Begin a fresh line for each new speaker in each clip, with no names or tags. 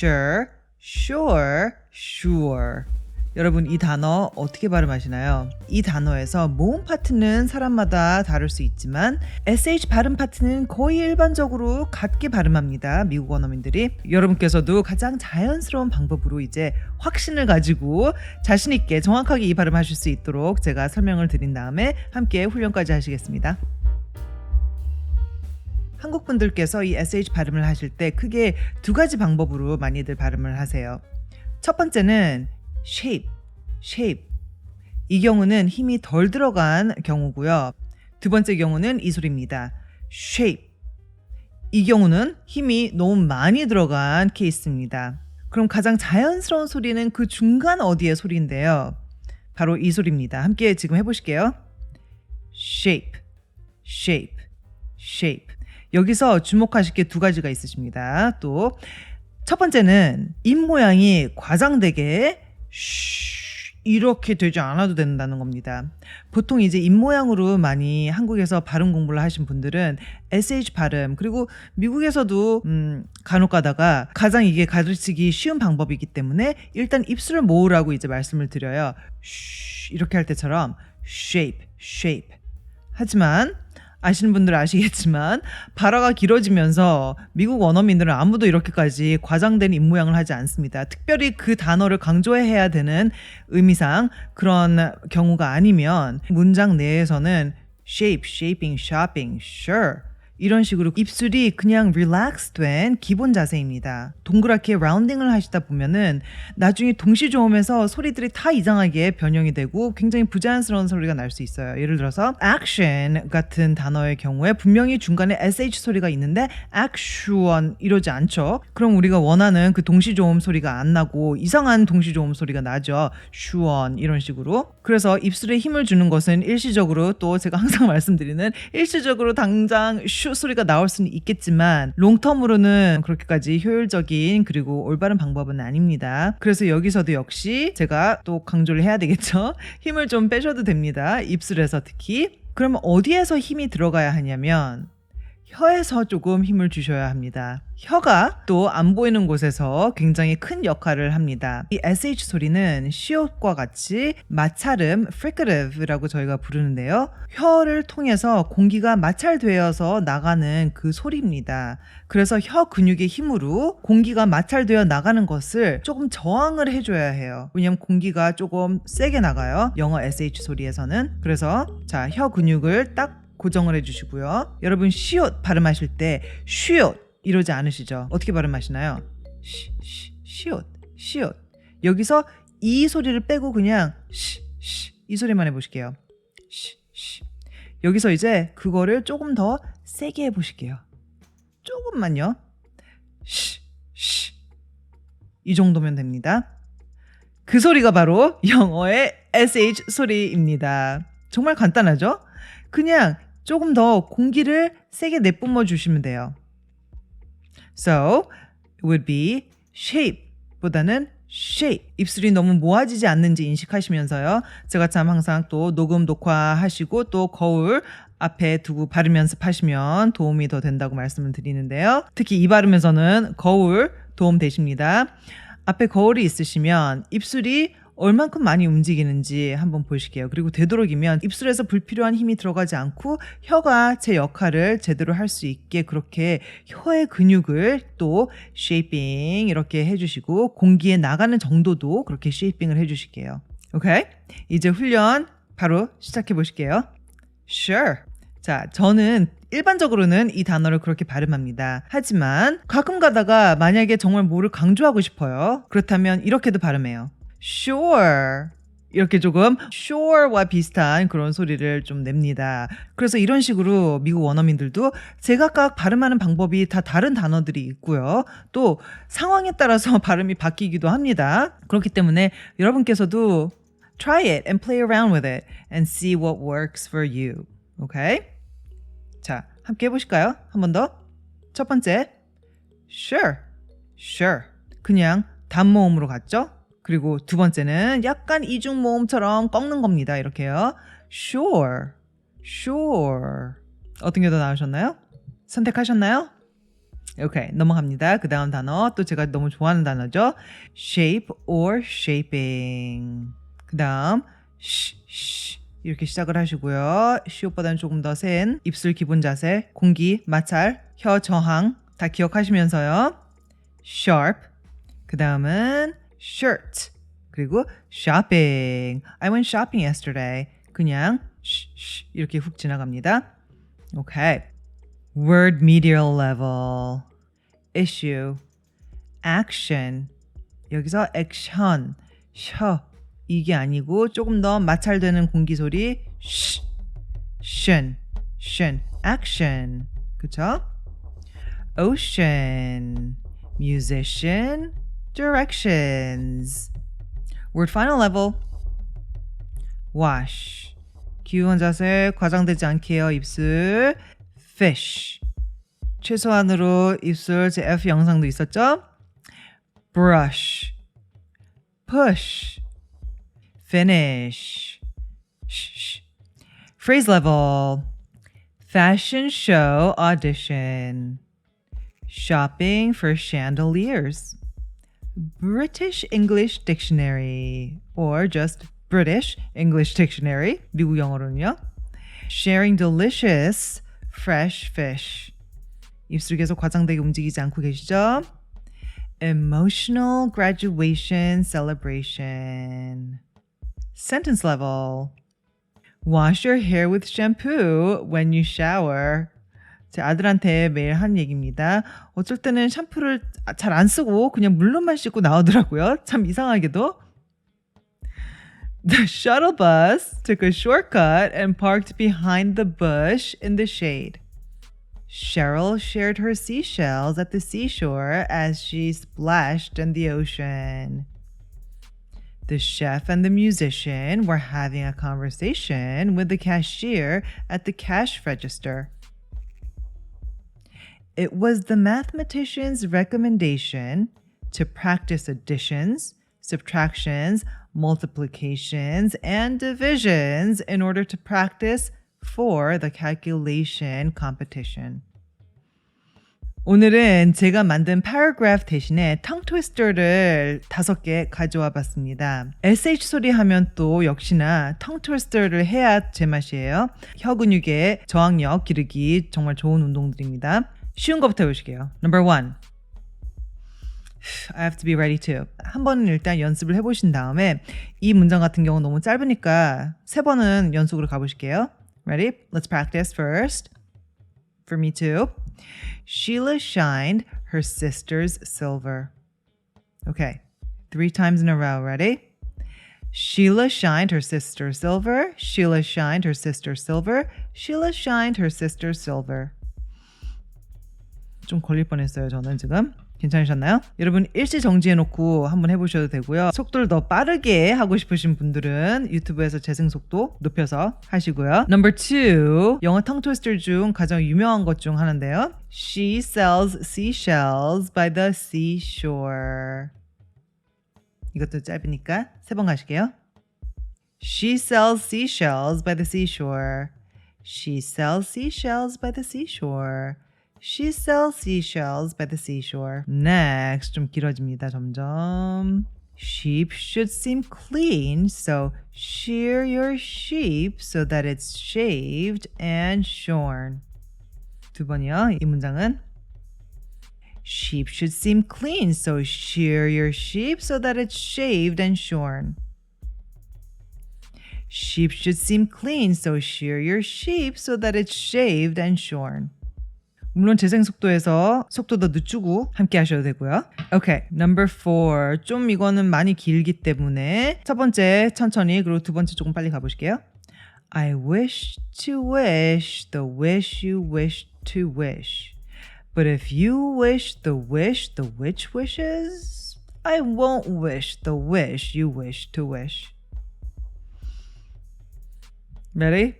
sure, sure, sure. 여러분 이 단어 어떻게 발음하시나요? 이 단어에서 모음 파트는 사람마다 다를 수 있지만 sh 발음 파트는 거의 일반적으로 같게 발음합니다. 미국 원어민들이 여러분께서도 가장 자연스러운 방법으로 이제 확신을 가지고 자신 있게 정확하게 이 발음하실 수 있도록 제가 설명을 드린 다음에 함께 훈련까지 하시겠습니다. 한국 분들께서 이 sh 발음을 하실 때 크게 두 가지 방법으로 많이들 발음을 하세요. 첫 번째는 shape, shape. 이 경우는 힘이 덜 들어간 경우고요. 두 번째 경우는 이 소리입니다. shape. 이 경우는 힘이 너무 많이 들어간 케이스입니다. 그럼 가장 자연스러운 소리는 그 중간 어디의 소리인데요. 바로 이 소리입니다. 함께 지금 해보실게요. shape, shape, shape. 여기서 주목하실 게 두 가지가 있으십니다. 또 첫 번째는 입 모양이 과장되게 쉬 이렇게 되지 않아도 된다는 겁니다. 보통 이제 입 모양으로 많이 한국에서 발음 공부를 하신 분들은 sh 발음 그리고 미국에서도 음, 간혹 가다가 가장 이게 가르치기 쉬운 방법이기 때문에 일단 입술을 모으라고 이제 말씀을 드려요. 쉬 이렇게 할 때처럼 shape, shape. 하지만 아시는 분들은 아시겠지만 발화가 길어지면서 미국 원어민들은 아무도 이렇게까지 과장된 입 모양을 하지 않습니다. 특별히 그 단어를 강조해야 되는 의미상 그런 경우가 아니면 문장 내에서는 shape, shaping, shopping, sure 이런 식으로 입술이 그냥 relax 된 기본 자세입니다. 동그랗게 라운딩을 하시다 보면은 나중에 동시조음에서 소리들이 다 이상하게 변형이 되고 굉장히 부자연스러운 소리가 날 수 있어요. 예를 들어서 action 같은 단어의 경우에 분명히 중간에 sh 소리가 있는데 action 이러지 않죠. 그럼 우리가 원하는 그 동시조음 소리가 안 나고 이상한 동시조음 소리가 나죠. 슈원 이런 식으로. 그래서 입술에 힘을 주는 것은 일시적으로 또 제가 항상 말씀드리는 일시적으로 당장 슈 소리가 나올 수는 있겠지만 롱텀으로는 그렇게까지 효율적인 그리고 올바른 방법은 아닙니다. 그래서 여기서도 역시 제가 또 강조를 해야 되겠죠. 힘을 좀 빼셔도 됩니다. 입술에서 특히. 그러면 어디에서 힘이 들어가야 하냐면 혀에서 조금 힘을 주셔야 합니다. 혀가 또 안 보이는 곳에서 굉장히 큰 역할을 합니다. 이 sh 소리는 시옷과 같이 마찰음 fricative라고 저희가 부르는데요. 혀를 통해서 공기가 마찰되어서 나가는 그 소리입니다. 그래서 혀 근육의 힘으로 공기가 마찰되어 나가는 것을 조금 저항을 해줘야 해요. 왜냐면 공기가 조금 세게 나가요. 영어 sh 소리에서는. 그래서 자, 혀 근육을 딱 고정을 해주시고요. 여러분 시옷 발음하실 때 쉬옷 이러지 않으시죠? 어떻게 발음하시나요? 시옷, 시옷. 여기서 이 소리를 빼고 그냥 시, 시, 이 소리만 해보실게요. 시, 시. 여기서 이제 그거를 조금 더 세게 해보실게요. 조금만요. 시, 시. 이 정도면 됩니다. 그 소리가 바로 영어의 sh 소리입니다. 정말 간단하죠? 그냥 조금 더 공기를 세게 내뿜어 주시면 돼요. So, it would be shape 보다는 shape. 입술이 너무 모아지지 않는지 인식하시면서요. 제가 참 항상 또 녹음 녹화하시고 또 거울 앞에 두고 발음 연습하시면 도움이 더 된다고 말씀을 드리는데요. 특히 이 발음에서는 거울 도움 되십니다. 앞에 거울이 있으시면 입술이 얼만큼 많이 움직이는지 한번 보실게요. 그리고 되도록이면 입술에서 불필요한 힘이 들어가지 않고 혀가 제 역할을 제대로 할 수 있게 그렇게 혀의 근육을 또 쉐이핑 이렇게 해주시고 공기에 나가는 정도도 그렇게 쉐이핑을 해주실게요. 오케이? 이제 훈련 바로 시작해 보실게요. Sure. 자, 저는 일반적으로는 이 단어를 그렇게 발음합니다. 하지만 가끔 가다가 만약에 정말 뭐를 강조하고 싶어요. 그렇다면 이렇게도 발음해요. Sure. 이렇게 조금 sure와 비슷한 그런 소리를 좀 냅니다. 그래서 이런 식으로 미국 원어민들도 제각각 발음하는 방법이 다 다른 단어들이 있고요. 또 상황에 따라서 발음이 바뀌기도 합니다. 그렇기 때문에 여러분께서도 try it and play around with it and see what works for you. 오케이? 자, 함께 해보실까요? 한 번 더. 첫 번째, sure, sure. 그냥 단모음으로 갔죠? 그리고 두 번째는 약간 이중 모음처럼 꺾는 겁니다. 이렇게요. Sure, sure. 어떤 게 더 나으셨나요? 선택하셨나요? 오케이 넘어갑니다. 그 다음 단어 또 제가 너무 좋아하는 단어죠. shape or shaping. 그 다음 sh, sh 이렇게 시작을 하시고요. 시옷보다는 조금 더 센 입술 기본 자세, 공기, 마찰, 혀 저항 다 기억하시면서요. sharp. 그 다음은 shirt. 그리고 shopping. I went shopping yesterday. 그냥 sh 이렇게 훅 지나갑니다. 오케이. word medial level. issue. action. 여기서 action. 셔. 이게 아니고 조금 더 마찰되는 공기 소리 sh, shin, shin, action. 그쵸? ocean, musician, directions. Word final level. wash. 기우한 자세 과장되지 않게 해요. 입술. fish. 최소한으로 입술 제 F 영상도 있었죠? brush. push. finish. Shh, shh. Phrase level. Fashion show audition. Shopping for chandeliers. British English Dictionary. Or just British English Dictionary. 미국 영어로는요. Sharing delicious fresh fish. 입술 계속 과장되게 움직이지 않고 계시죠? Emotional graduation celebration. Sentence level. Wash your hair with shampoo when you shower. 제 아들한테 매일 한 얘기입니다. 어쩔 때는 샴푸를 잘 안 쓰고 그냥 물로만 씻고 나오더라고요. 참 이상하게도. The shuttle bus took a shortcut and parked behind the bush in the shade. Cheryl shared her seashells at the seashore as she splashed in the ocean. The chef and the musician were having a conversation with the cashier at the cash register. It was the mathematician's recommendation to practice additions, subtractions, multiplications, and divisions in order to practice for the calculation competition. 오늘은 제가 만든 paragraph 대신에 tongue twister를 다섯 개 가져와 봤습니다. sh 소리 하면 또 역시나 tongue twister를 해야 제맛이에요. 혀 근육의 저항력 기르기 정말 좋은 운동들입니다. 쉬운 것부터 해보실게요. Number one. I have to be ready to. 한 번은 일단 연습을 해보신 다음에 이 문장 같은 경우 너무 짧으니까 세 번은 연속으로 가보실게요. Ready? Let's practice first. For me too. Sheila shined her sister's silver. Okay, three times in a row. Ready? Sheila shined her sister silver. Sheila shined her sister silver. Sheila shined her sister silver. 좀 걸릴 뻔했어요, 저는 지금. 괜찮으셨나요? 여러분 일시 정지해 놓고 한번 해보셔도 되고요. 속도를 더 빠르게 하고 싶으신 분들은 유튜브에서 재생 속도 높여서 하시고요. Number two, 영어 텅 트위스터 중 가장 유명한 것 중 하나인데요. She sells seashells by the seashore. 이것도 짧으니까 세 번 가실게요. She sells seashells by the seashore. She sells seashells by the seashore. She sells seashells by the seashore. Next, 좀 길어집니다, 점점. Sheep should seem clean, so shear your sheep so that it's shaved and shorn. 두 번이요. 이 문장은 Sheep should seem clean, so shear your sheep so that it's shaved and shorn. Sheep should seem clean, so shear your sheep so that it's shaved and shorn. 물론 재생 속도에서 속도 더 늦추고 함께 하셔도 되고요. Okay, number four. 좀 이거는 많이 길기 때문에 첫 번째 천천히 그리고 두 번째 조금 빨리 가보실게요. I wish to wish the wish you wish to wish. But if you wish the wish the witch wishes, I won't wish the wish you wish to wish. Ready?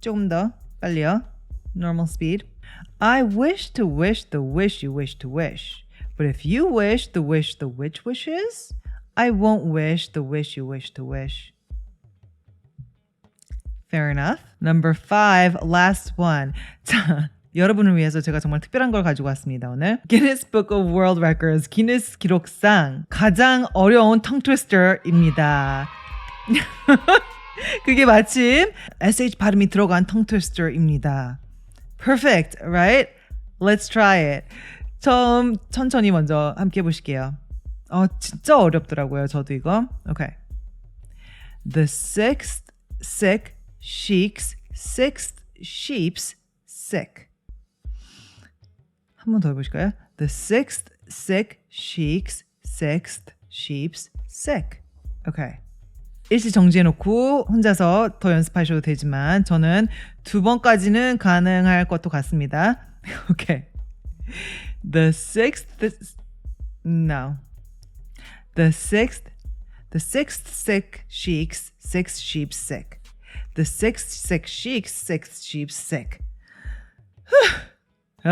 조금 더 빨리요. Normal speed. I wish to wish the wish you wish to wish. But if you wish the wish the witch wishes, I won't wish the wish you wish to wish. Fair enough. Number five, last one. 자, 여러분을 위해서 제가 정말 특별한 걸 가지고 왔습니다. 오늘 Guinness Book of World Records 기네스 기록상 가장 어려운 tongue twister입니다. 그게 마침 sh 발음이 들어간 tongue twister입니다. Perfect, right? Let's try it. 처음 천천히 먼저 함께 해보실게요. 어 진짜 어렵더라고요. 저도 이거. Okay. The sixth sick sheik's sixth sheep's sick. 한 번 더 해보실까요? The sixth sick sheik's sixth sheep's sick. Okay. 일시 정지해놓고 혼자서 더 연습하셔도 되지만 저는 두 번까지는 가능할 것도 같습니다. Okay. The sixth, no. The sixth, the sixth sick sheik's sixth sheep sick. The sixth sick sheik's sixth sheep sick.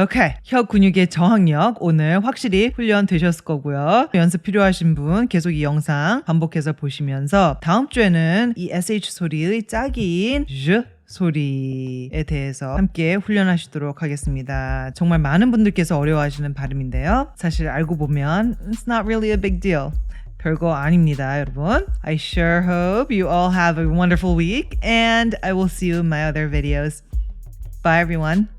오케이. 혀 근육의 저항력 오늘 확실히 훈련되셨을 거고요. 연습 필요하신 분 계속 이 영상 반복해서 보시면서 다음 주에는 이 SH 소리의 짝인 ዥ 소리에 대해서 함께 훈련하시도록 하겠습니다. 정말 많은 분들께서 어려워하시는 발음인데요. 사실 알고 보면 it's not really a big deal. 별거 아닙니다, 여러분. I sure hope you all have a wonderful week and I will see you in my other videos. Bye everyone.